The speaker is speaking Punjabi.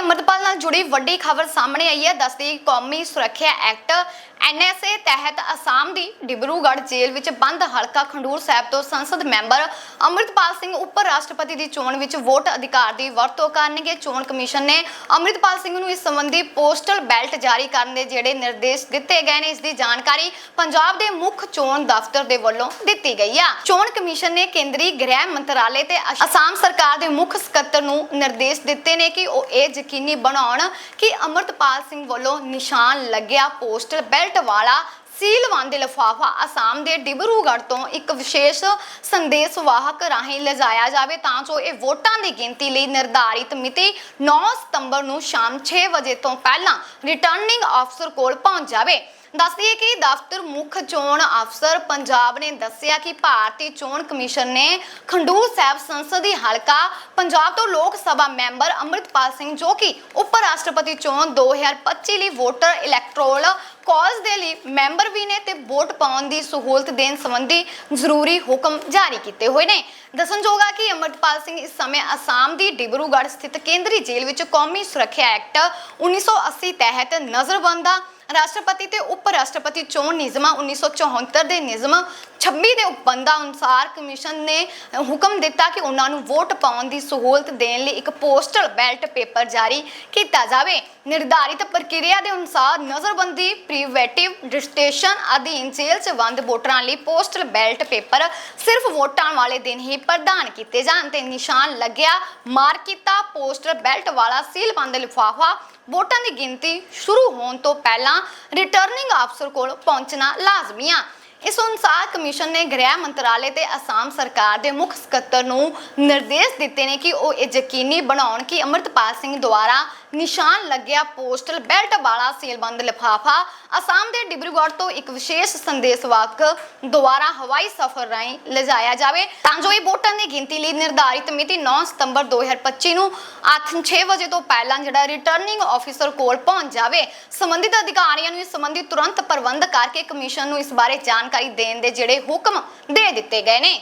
ਅੰਮ੍ਰਿਤਪਾਲ ਨਾਲ ਜੁੜੀ ਵੱਡੀ ਖਬਰ ਸਾਹਮਣੇ ਆਈ ਹੈ। ਦੱਸਦੀ ਕੌਮੀ ਸੁਰੱਖਿਆ ਐਕਟ ਐਨਐਸਏ ਤਹਿਤ ਅਸਾਮ ਦੀ ਡਿਬਰੂਗੜ੍ਹ ਜੇਲ੍ਹ ਵਿੱਚ ਬੰਦ ਹਲਕਾ ਖੰਡੂਰ ਸਾਹਿਬ ਤੋਂ ਸੰਸਦ ਮੈਂਬਰ ਅੰਮ੍ਰਿਤਪਾਲ ਸਿੰਘ ਉੱਪ ਰਾਸ਼ਟਰਪਤੀ ਦੀ ਚੋਣ ਵਿੱਚ ਵੋਟ ਅਧਿਕਾਰ ਦੀ ਵਰਤੋਂ ਕਰਨਗੇ। ਚੋਣ ਕਮਿਸ਼ਨ ਨੇ ਅੰਮ੍ਰਿਤਪਾਲ ਸਿੰਘ ਨੂੰ ਇਸ ਸੰਬੰਧੀ ਪੋਸਟਲ ਬੈਲਟ ਜਾਰੀ ਕਰਨ ਦੇ ਜਿਹੜੇ ਨਿਰਦੇਸ਼ ਦਿੱਤੇ ਗਏ ਨੇ, ਇਸ ਦੀ ਜਾਣਕਾਰੀ ਪੰਜਾਬ ਦੇ ਮੁੱਖ ਚੋਣ ਦਫ਼ਤਰ ਦੇ ਵੱਲੋਂ ਦਿੱਤੀ ਗਈ ਆ। ਚੋਣ ਕਮਿਸ਼ਨ ਨੇ ਕੇਂਦਰੀ ਗ੍ਰਹਿ ਮੰਤਰਾਲੇ ਤੇ ਅਸਾਮ ਸਰਕਾਰ ਦੇ ਮੁੱਖ ਸਕੱਤਰ ਨੂੰ ਨਿਰਦੇਸ਼ ਦਿੱਤੇ ਨੇ ਕਿ ਉਹ ਇਹ ਯਕੀਨੀ ਬਣਾਉਣ ਕਿ ਅੰਮ੍ਰਿਤਪਾਲ ਸਿੰਘ ਵੱਲੋਂ ਨਿਸ਼ਾਨ ਲੱਗਿਆ ਪੋਸਟਲ ਬੈਲਟ ਵਾਲਾ ਸੀਲਵੰਦ ਲਿਫਾਫਾ ਅਸਾਮ ਦੇ ਡਿਬਰੂਗੜ੍ਹ ਤੋਂ ਇੱਕ ਵਿਸ਼ੇਸ਼ ਸੰਦੇਸ਼ ਵਾਹਕ ਰਾਹੀਂ ਲਿਜਾਇਆ ਜਾਵੇ, ਤਾਂ ਜੋ ਇਹ ਵੋਟਾਂ ਦੀ ਗਿਣਤੀ ਲਈ ਨਿਰਧਾਰਿਤ ਮਿਤੀ 9 ਸਤੰਬਰ ਨੂੰ ਸ਼ਾਮ 6 ਵਜੇ ਤੋਂ ਪਹਿਲਾਂ ਰਿਟਰਨਿੰਗ ਅਫਸਰ ਕੋਲ ਪਹੁੰਚ ਜਾਵੇ। ਦੱਸਦੀ ਕਿ ਦਫ਼ਤਰ ਮੁੱਖ ਚੋਣ ਅਫਸਰ ਪੰਜਾਬ ਨੇ ਦੱਸਿਆ ਕਿ ਭਾਰਤੀ ਚੋਣ ਕਮਿਸ਼ਨ ਨੇ ਖੰਡੂਰ ਸਾਹਿਬ ਸੰਸਦੀ ਹਲਕਾ ਪੰਜਾਬ ਤੋਂ ਲੋਕ ਸਭਾ ਮੈਂਬਰ ਅੰਮ੍ਰਿਤਪਾਲ ਸਿੰਘ ਜੋ ਕਿ ਉਪ ਰਾਸ਼ਟਰਪਤੀ ਚੋਣ 2025 ਲਈ ਵੋਟਰ ਇਲੈਕਟ੍ਰੋਲ ਕਾਲਜ ਦੇ ਲਈ ਮੈਂਬਰ ਵੀ ਨੇ ਤੇ ਵੋਟ ਪਾਉਣ ਦੀ ਸਹੂਲਤ ਦੇਣ ਸੰਬੰਧੀ ਜ਼ਰੂਰੀ ਹੁਕਮ ਜਾਰੀ ਕੀਤੇ ਹੋਏ ਨੇ। ਦੱਸਣਯੋਗ ਹੈ ਕਿ ਅੰਮ੍ਰਿਤਪਾਲ ਸਿੰਘ ਇਸ ਸਮੇਂ ਅਸਾਮ ਦੀ ਡਿਬਰੂਗੜ੍ਹ ਸਥਿਤ ਕੇਂਦਰੀ ਜੇਲ੍ਹ ਵਿੱਚ ਕੌਮੀ ਸੁਰੱਖਿਆ ਐਕਟ 1980 ਤਹਿਤ ਨਜ਼ਰਬੰਦਾ ਰਾਸ਼ਟਰਪਤੀ ਤੇ ਉਪ ਰਾਸ਼ਟਰਪਤੀ ਚੋਣ ਨਿਯਮਾਂ 1974 ਦੇ ਨਿਯਮ 26 ਦੇ ਉਪਬੰਧਾਂ ਅਨੁਸਾਰ ਕਮਿਸ਼ਨ ਨੇ ਹੁਕਮ ਦਿੱਤਾ ਕਿ ਉਹਨਾਂ ਨੂੰ ਵੋਟ ਪਾਉਣ ਦੀ ਸਹੂਲਤ ਦੇਣ ਲਈ ਇੱਕ ਪੋਸਟਲ ਬੈਲਟ ਪੇਪਰ ਜਾਰੀ ਕੀਤਾ ਜਾਵੇ। ਨਿਰਧਾਰਿਤ ਪ੍ਰਕਿਰਿਆ ਦੇ ਅਨੁਸਾਰ ਨਜ਼ਰਬੰਦੀ, ਪ੍ਰੀਵੈਟਿਵ ਰਜਿਸਟ੍ਰੇਸ਼ਨ ਅਧੀਨ ਜੇਲ੍ਹ 'ਚ ਬੰਦ ਵੋਟਰਾਂ ਲਈ ਪੋਸਟਲ ਬੈਲਟ ਪੇਪਰ ਸਿਰਫ ਵੋਟਾਂ ਵਾਲੇ ਦਿਨ ਹੀ ਪ੍ਰਦਾਨ ਕੀਤੇ ਜਾਣ ਤੇ ਨਿਸ਼ਾਨ ਲੱਗਿਆ। ਮਾਰਕ ਕੀਤਾ, ਪੋਸਟਲ ਬੈਲਟ ਵਾਲਾ ਸੀਲ ਬੰਦ ਲਿਫਾਫਾ ਵੋਟਾਂ ਦੀ ਗਿਣਤੀ ਸ਼ੁਰੂ ਹੋਣ ਤੋਂ ਪਹਿਲਾਂ ਰਿਟਰਨਿੰਗ ਅਫਸਰ ਕੋਲ ਪਹੁੰਚਣਾ ਲਾਜ਼ਮੀ ਆ। ਇਸ ਅਨੁਸਾਰ ਕਮਿਸ਼ਨ ਨੇ ਗ੍ਰਹਿ ਮੰਤਰਾਲੇ ਤੇ ਅਸਾਮ ਸਰਕਾਰ ਦੇ ਮੁੱਖ ਸਕੱਤਰ ਨੂੰ ਨਿਰਦੇਸ਼ ਦਿੱਤੇ ਨੇ ਕਿ ਉਹ ਇਹ ਯਕੀਨੀ ਬਣਾਉਣ ਕਿ ਅੰਮ੍ਰਿਤਪਾਲ ਸਿੰਘ ਦੁਆਰਾ ਨਿਸ਼ਾਨ ਲੱਗਿਆ ਪੋਸਟਲ ਬੈਲਟ ਵਾਲਾ ਸੀਲਬੰਦ ਲਿਫਾਫਾ। ਅਸਾਮ ਦੇ ਡਿਬਰੂਗੜ੍ਹ ਤੋਂ ਇੱਕ ਵਿਸ਼ੇਸ਼ ਸੰਦੇਸ਼ਵਾਹਕ ਦੁਆਰਾ ਹਵਾਈ ਸਫ਼ਰ ਰਾਹੀਂ ਲਿਜਾਇਆ ਜਾਵੇ। ਤਾਂ ਜੋ ਇਹ ਵੋਟਾਂ ਦੀ ਗਿਣਤੀ ਲਈ ਨਿਰਧਾਰਿਤ ਮਿਤੀ 9 ਸਤੰਬਰ 2025 ਨੂੰ 8:06 ਵਜੇ ਤੋਂ ਪਹਿਲਾਂ ਜਿਹੜਾ ਰਿਟਰਨਿੰਗ ਆਫੀਸਰ ਕੋਲ ਪਹੁੰਚ ਜਾਵੇ। ਸੰਬੰਧਿਤ ਅਧਿਕਾਰੀਆਂ ਨੂੰ ਇਸ ਸੰਬੰਧੀ ਤੁਰੰਤ ਪ੍ਰਬੰਧ ਕਰਕੇ ਕਮਿਸ਼ਨ ਨੂੰ ਇਸ ਬਾਰੇ ਜਾਣਕਾਰੀ ਦੇਣ ਦੇ ਜਿਹੜੇ ਹੁਕਮ ਦੇ ਦਿੱਤੇ ਗਏ ਨੇ।